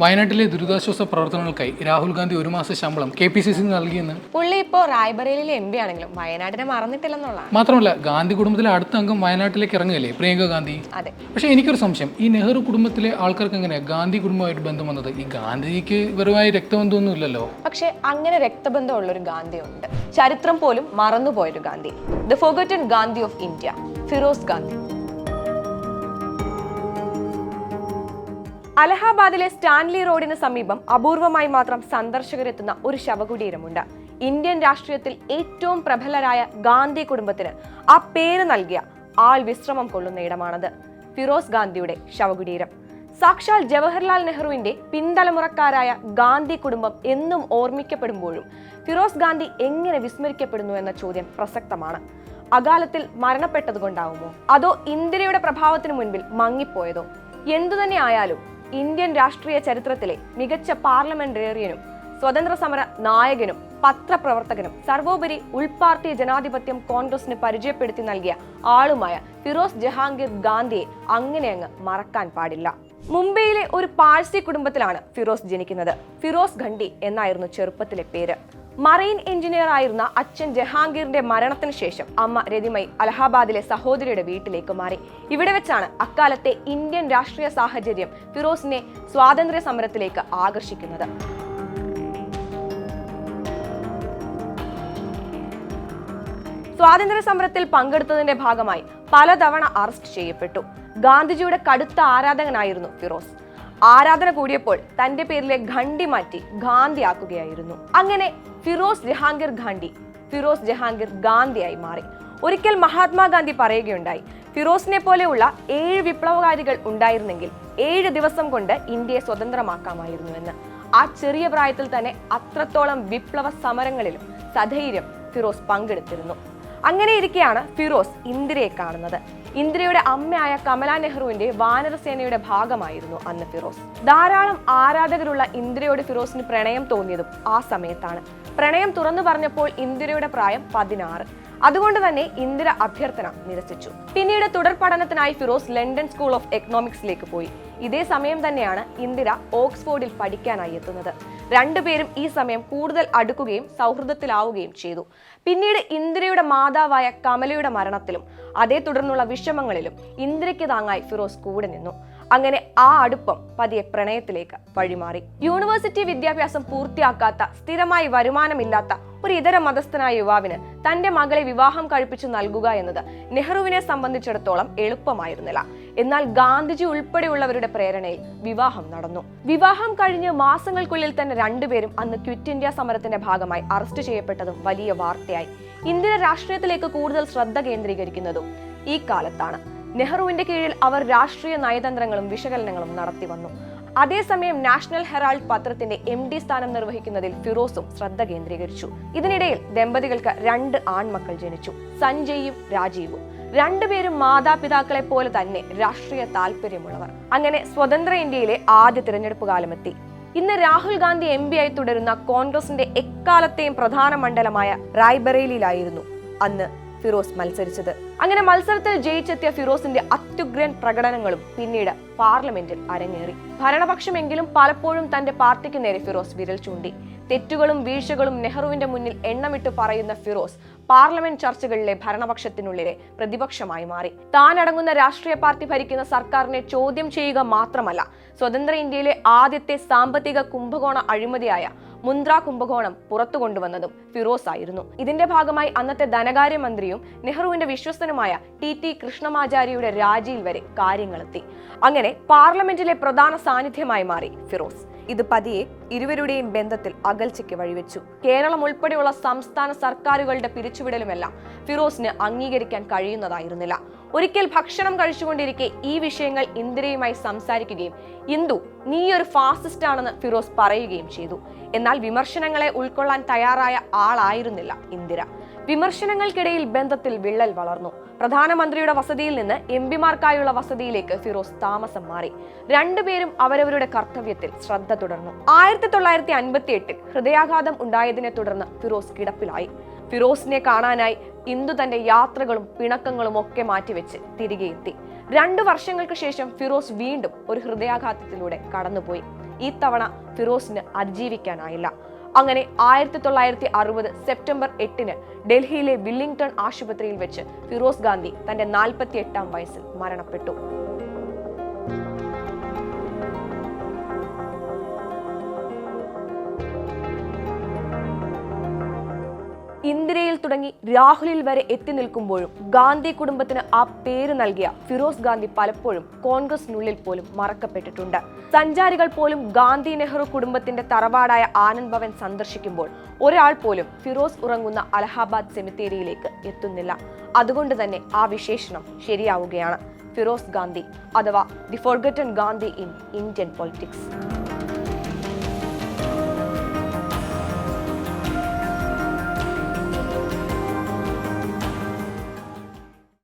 വയനാട്ടിലെ ദുരിതാശ്വാസ പ്രവർത്തനങ്ങൾക്കായി രാഹുൽ ഗാന്ധി ഒരു മാസ ശമ്പളം കെ പി സി സി നൽകിയെന്ന്. പുള്ളി ഇപ്പോൾ റായ്ബറേലിയിലെ എം പി ആണെങ്കിലും വയനാടിനെ മറന്നിട്ടില്ലെന്നുള്ളതാണ്. മാത്രമല്ല ഗാന്ധി കുടുംബത്തിലെ അടുത്ത അംഗം വയനാട്ടിലേക്ക് ഇറങ്ങുകയല്ലേ പ്രിയങ്ക ഗാന്ധി? അതെ. പക്ഷേ എനിക്കൊരു സംശയം. ഈ നെഹ്റു കുടുംബത്തിലെ ആൾക്കാർക്ക് എങ്ങനെ ഗാന്ധി കുടുംബമായിട്ട് ബന്ധം വന്നത്? ഈ ഗാന്ധിജിക്ക് വെറുമായി രക്തബന്ധമൊന്നും ഇല്ലല്ലോ. പക്ഷെ അങ്ങനെ രക്തബന്ധമുള്ള ഒരു ഗാന്ധി ഉണ്ട് ചരിത്രം പോലും മറന്നുപോയൊരു Gandhi. The forgotten Gandhi of India Feroze Gandhi അലഹാബാദിലെ Stanley റോഡിന് സമീപം അപൂർവമായി മാത്രം സന്ദർശകരെത്തുന്ന ഒരു ശവകുടീരമുണ്ട്. ഇന്ത്യൻ രാഷ്ട്രീയത്തിൽ ഏറ്റവും പ്രബലരായ ഗാന്ധി കുടുംബത്തിന് ആ പേര് നൽകിയ ആൾ വിശ്രമം കൊള്ളുന്ന ഇടമാണത്. ഫിറോസ് ഗാന്ധിയുടെ ശവകുടീരം. സാക്ഷാൽ ജവഹർലാൽ നെഹ്റുവിന്റെ പിന്തലമുറക്കാരായ ഗാന്ധി കുടുംബം എന്നും ഓർമ്മിക്കപ്പെടുമ്പോഴും ഫിറോസ് ഗാന്ധി എങ്ങനെ വിസ്മരിക്കപ്പെടുന്നു എന്ന ചോദ്യം പ്രസക്തമാണ്. അകാലത്തിൽ മരണപ്പെട്ടതുകൊണ്ടാവുമോ? അതോ ഇന്ദിരയുടെ പ്രഭാവത്തിന് മുൻപിൽ മങ്ങിപ്പോയതോ? എന്തു തന്നെ ആയാലും ഇന്ത്യൻ രാഷ്ട്രീയ ചരിത്രത്തിലെ മികച്ച പാർലമെന്റേറിയനും സ്വതന്ത്ര സമര നായകനും പത്രപ്രവർത്തകനും സർവോപരി ഉൾപാർട്ടി ജനാധിപത്യം കോൺഗ്രസിന് പരിചയപ്പെടുത്തി നൽകിയ ആളുമായ ഫിറോസ് ജഹാംഗീർ ഗാന്ധിയെ അങ്ങനെ അങ്ങ് മറക്കാൻ പാടില്ല. മുംബൈയിലെ ഒരു പാഴ്സി കുടുംബത്തിലാണ് ഫിറോസ് ജനിക്കുന്നത്. ഫിറോസ് ഖണ്ഡി എന്നായിരുന്നു ചെറുപ്പത്തിലെ പേര്. മറൈൻ എഞ്ചിനീയർ ആയിരുന്ന അച്ഛൻ ജഹാംഗീറിന്റെ മരണത്തിന് ശേഷം അമ്മ രതിമയി അലഹാബാദിലെ സഹോദരിയുടെ വീട്ടിലേക്ക് മാറി. ഇവിടെ വെച്ചാണ് അക്കാലത്തെ ഇന്ത്യൻ രാഷ്ട്രീയ സാഹചര്യം ഫിറോസിനെ സ്വാതന്ത്ര്യ സമരത്തിലേക്ക് ആകർഷിക്കുന്നത്. സ്വാതന്ത്ര്യ സമരത്തിൽ പങ്കെടുത്തതിന്റെ ഭാഗമായി പലതവണ അറസ്റ്റ് ചെയ്യപ്പെട്ടു. ഗാന്ധിജിയുടെ കടുത്ത ആരാധകനായിരുന്നു ഫിറോസ്. ആരാധന കൂടിയപ്പോൾ തന്റെ പേരിലെ ഖണ്ഡി മാറ്റി ഗാന്ധിയാക്കുകയായിരുന്നു. അങ്ങനെ ഫിറോസ് ജഹാംഗീർ ഖാണ്ടി ഫിറോസ് ജഹാംഗീർ ഗാന്ധിയായി മാറി. ഒരിക്കൽ മഹാത്മാഗാന്ധി പറയുകയുണ്ടായി ഫിറോസിനെ പോലെയുള്ള ഏഴ് വിപ്ലവകാരികൾ ഉണ്ടായിരുന്നെങ്കിൽ ഏഴ് ദിവസം കൊണ്ട് ഇന്ത്യയെ സ്വതന്ത്രമാക്കാമായിരുന്നു എന്ന് ആ ചെറിയ പ്രായത്തിൽ തന്നെ അത്രത്തോളം വിപ്ലവ സമരങ്ങളിലും സധൈര്യം ഫിറോസ് പങ്കെടുത്തിരുന്നു. അങ്ങനെ ഇരിക്കെയാണ് ഫിറോസ് ഇന്ദിരയെ കാണുന്നത്. ഇന്ദിരയുടെ അമ്മയായ കമല നെഹ്റുവിന്റെ വാനരസേനയുടെ ഭാഗമായിരുന്നു അന്ന് ഫിറോസ്. ധാരാളം ആരാധകരുള്ള ഇന്ദിരയോട് ഫിറോസിന് പ്രണയം തോന്നിയതും ആ സമയത്താണ്. പ്രണയം തുറന്നു പറഞ്ഞപ്പോൾ ഇന്ദിരയുടെ പ്രായം പതിനാറ്. അതുകൊണ്ട് തന്നെ ഇന്ദിര അഭ്യർത്ഥന നിരസിച്ചു. പിന്നീട് തുടർ പഠനത്തിനായി ഫിറോസ് ലണ്ടൻ സ്കൂൾ ഓഫ് എക്കണോമിക്സിലേക്ക് പോയി. ഇതേ സമയം തന്നെയാണ് ഇന്ദിര ഓക്സ്ഫോർഡിൽ പഠിക്കാനായി എത്തുന്നത്. രണ്ടുപേരും ഈ സമയം കൂടുതൽ അടുക്കുകയും സൗഹൃദത്തിലാവുകയും ചെയ്തു. പിന്നീട് ഇന്ദിരയുടെ മാതാവായ കമലയുടെ മരണത്തിലും അതേ തുടർന്നുള്ള വിഷമങ്ങളിലും ഇന്ദിരയ്ക്ക് താങ്ങായി ഫിറോസ് കൂടെ നിന്നു. അങ്ങനെ ആ അടുപ്പം പതിയെ പ്രണയത്തിലേക്ക് വഴിമാറി. യൂണിവേഴ്സിറ്റി വിദ്യാഭ്യാസം പൂർത്തിയാക്കാത്ത സ്ഥിരമായി വരുമാനമില്ലാത്ത ഒരു ഇതര മതസ്ഥനായ യുവാവിന് തന്റെ മകളെ വിവാഹം കഴിപ്പിച്ചു നൽകുക എന്നത് നെഹ്റുവിനെ സംബന്ധിച്ചിടത്തോളം എളുപ്പമായിരുന്നില്ല എന്നാൽ ഗാന്ധിജി ഉൾപ്പെടെയുള്ളവരുടെ പ്രേരണയിൽ വിവാഹം നടന്നു. വിവാഹം കഴിഞ്ഞ് മാസങ്ങൾക്കുള്ളിൽ തന്നെ രണ്ടുപേരും അന്ന് ക്വിറ്റ് ഇന്ത്യ സമരത്തിന്റെ ഭാഗമായി അറസ്റ്റ് ചെയ്യപ്പെട്ടതും വലിയ വാർത്തയായി. ഇന്ത്യൻ രാഷ്ട്രീയത്തിലേക്ക് കൂടുതൽ ശ്രദ്ധ കേന്ദ്രീകരിക്കുന്നതും ഈ കാലത്താണ്. നെഹ്റുവിന്റെ കീഴിൽ അവർ രാഷ്ട്രീയ നയതന്ത്രങ്ങളും വിശകലനങ്ങളും നടത്തി വന്നു. അതേസമയം നാഷണൽ ഹെറാൾഡ് പത്രത്തിന്റെ എം ഡി സ്ഥാനം നിർവഹിക്കുന്നതിൽ ഫിറോസും ശ്രദ്ധ കേന്ദ്രീകരിച്ചു. ഇതിനിടയിൽ ദമ്പതികൾക്ക് രണ്ട് ആൺമക്കൾ ജനിച്ചു. സഞ്ജയും രാജീവും. രണ്ടുപേരും മാതാപിതാക്കളെ പോലെ തന്നെ രാഷ്ട്രീയ താല്പര്യമുള്ളവർ. അങ്ങനെ സ്വതന്ത്ര ഇന്ത്യയിലെ ആദ്യ തിരഞ്ഞെടുപ്പ് കാലമെത്തി. ഇന്ന് രാഹുൽ ഗാന്ധി എം ആയി തുടരുന്ന കോൺഗ്രസിന്റെ എക്കാലത്തെയും പ്രധാന മണ്ഡലമായ റായ്ബറേലിയിലായിരുന്നു. അന്ന് ഫിറോസ് മത്സരിച്ചത്. അങ്ങനെ മത്സരത്തിൽ ജയിച്ചെത്തിയ ഫിറോസിന്റെ അത്യുഗ്രൻ പ്രകടനങ്ങളും പിന്നീട് പാർലമെന്റിൽ അരങ്ങേറി. ഭരണപക്ഷമെങ്കിലും പലപ്പോഴും തന്റെ പാർട്ടിക്ക് നേരെ ഫിറോസ് വിരൽ ചൂണ്ടി. തെറ്റുകളും വീഴ്ചകളും നെഹ്റുവിന്റെ മുന്നിൽ എണ്ണമിട്ട് പറയുന്ന ഫിറോസ് പാർലമെന്റ് ചർച്ചകളിലെ ഭരണപക്ഷത്തിനുള്ളിലെ പ്രതിപക്ഷമായി മാറി. താനടങ്ങുന്ന രാഷ്ട്രീയ പാർട്ടി ഭരിക്കുന്ന സർക്കാരിനെ ചോദ്യം ചെയ്യുക മാത്രമല്ല സ്വതന്ത്ര ഇന്ത്യയിലെ ആദ്യത്തെ സാമ്പത്തിക കുംഭകോണ അഴിമതിയായ മുന്ദ്ര കുംഭകോണം പുറത്തു കൊണ്ടുവന്നതും ഫിറോസ് ആയിരുന്നു. ഇതിന്റെ ഭാഗമായി അന്നത്തെ ധനകാര്യമന്ത്രിയും നെഹ്റുവിന്റെ വിശ്വസ്തനുമായ ടി ടി കൃഷ്ണമാചാരിയുടെ രാജിയിൽ വരെ കാര്യങ്ങളെത്തി. അങ്ങനെ പാർലമെന്റിലെ പ്രധാന സാന്നിധ്യമായി മാറി ഫിറോസ്. ഇത് പതിയെ ഇരുവരുടെയും ബന്ധത്തിൽ അകൽച്ചയ്ക്ക് വഴിവെച്ചു. കേരളം ഉൾപ്പെടെയുള്ള സംസ്ഥാന സർക്കാരുകളുടെ പിരിച്ചുവിടലുമെല്ലാം ഫിറോസിന് അംഗീകരിക്കാൻ കഴിയുന്നതായിരുന്നില്ല. ഒരിക്കൽ ഭക്ഷണം കഴിച്ചുകൊണ്ടിരിക്കെ ഈ വിഷയങ്ങൾ ഇന്ദിരയുമായി സംസാരിക്കുകയും ഇന്ദു നീ ഒരു ഫാസിസ്റ്റ് ആണെന്ന് ഫിറോസ് പറയുകയും ചെയ്തു. എന്നാൽ വിമർശനങ്ങളെ ഉൾക്കൊള്ളാൻ തയ്യാറായ ആളായിരുന്നില്ല ഇന്ദിര. വിമർശനങ്ങൾക്കിടയിൽ ബന്ധത്തിൽ വിള്ളൽ വളർന്നു. പ്രധാനമന്ത്രിയുടെ വസതിയിൽ നിന്ന് എം പിമാർക്കായുള്ള വസതിയിലേക്ക് ഫിറോസ് താമസം മാറി. രണ്ടുപേരും അവരവരുടെ കർത്തവ്യത്തിൽ ശ്രദ്ധ തുടർന്നു. ആയിരത്തി തൊള്ളായിരത്തി അൻപത്തി എട്ടിൽ ഹൃദയാഘാതം ഉണ്ടായതിനെ തുടർന്ന് ഫിറോസ് കിടപ്പിലായി. ഫിറോസിനെ കാണാനായി ഇന്ദു തന്റെ യാത്രകളും പിണക്കങ്ങളും ഒക്കെ മാറ്റിവെച്ച് തിരികെ എത്തി. രണ്ടു വർഷങ്ങൾക്ക് ശേഷം ഫിറോസ് വീണ്ടും ഒരു ഹൃദയാഘാതത്തിലൂടെ കടന്നുപോയി. ഈ തവണ ഫിറോസിന് അതിജീവിക്കാനായില്ല. അങ്ങനെ ആയിരത്തി തൊള്ളായിരത്തി അറുപത് സെപ്റ്റംബർ എട്ടിന് ഡൽഹിയിലെ വില്ലിംഗ്ടൺ ആശുപത്രിയിൽ വെച്ച് ഫിറോസ് ഗാന്ധി തന്റെ നാൽപ്പത്തി എട്ടാം വയസ്സിൽ മരണപ്പെട്ടു. ഇന്ദിരയിൽ തുടങ്ങി രാഹുലിൽ വരെ എത്തി നിൽക്കുമ്പോഴും ഗാന്ധി കുടുംബത്തിന് ആ പേര് നൽകിയ ഫിറോസ് ഗാന്ധി പലപ്പോഴും കോൺഗ്രസിനുള്ളിൽ പോലും മറക്കപ്പെട്ടിട്ടുണ്ട്. സഞ്ചാരികൾ പോലും ഗാന്ധി നെഹ്റു കുടുംബത്തിന്റെ തറവാടായ ആനന്ദ് ഭവൻ സന്ദർശിക്കുമ്പോൾ ഒരാൾ പോലും ഫിറോസ് ഉറങ്ങുന്ന അലഹാബാദ് സെമിത്തേരിയിലേക്ക് എത്തുന്നില്ല. അതുകൊണ്ട് തന്നെ ആ വിശേഷണം ശരിയാവുകയാണ്. ഫിറോസ് ഗാന്ധി അഥവാ the forgotten Gandhi in Indian politics.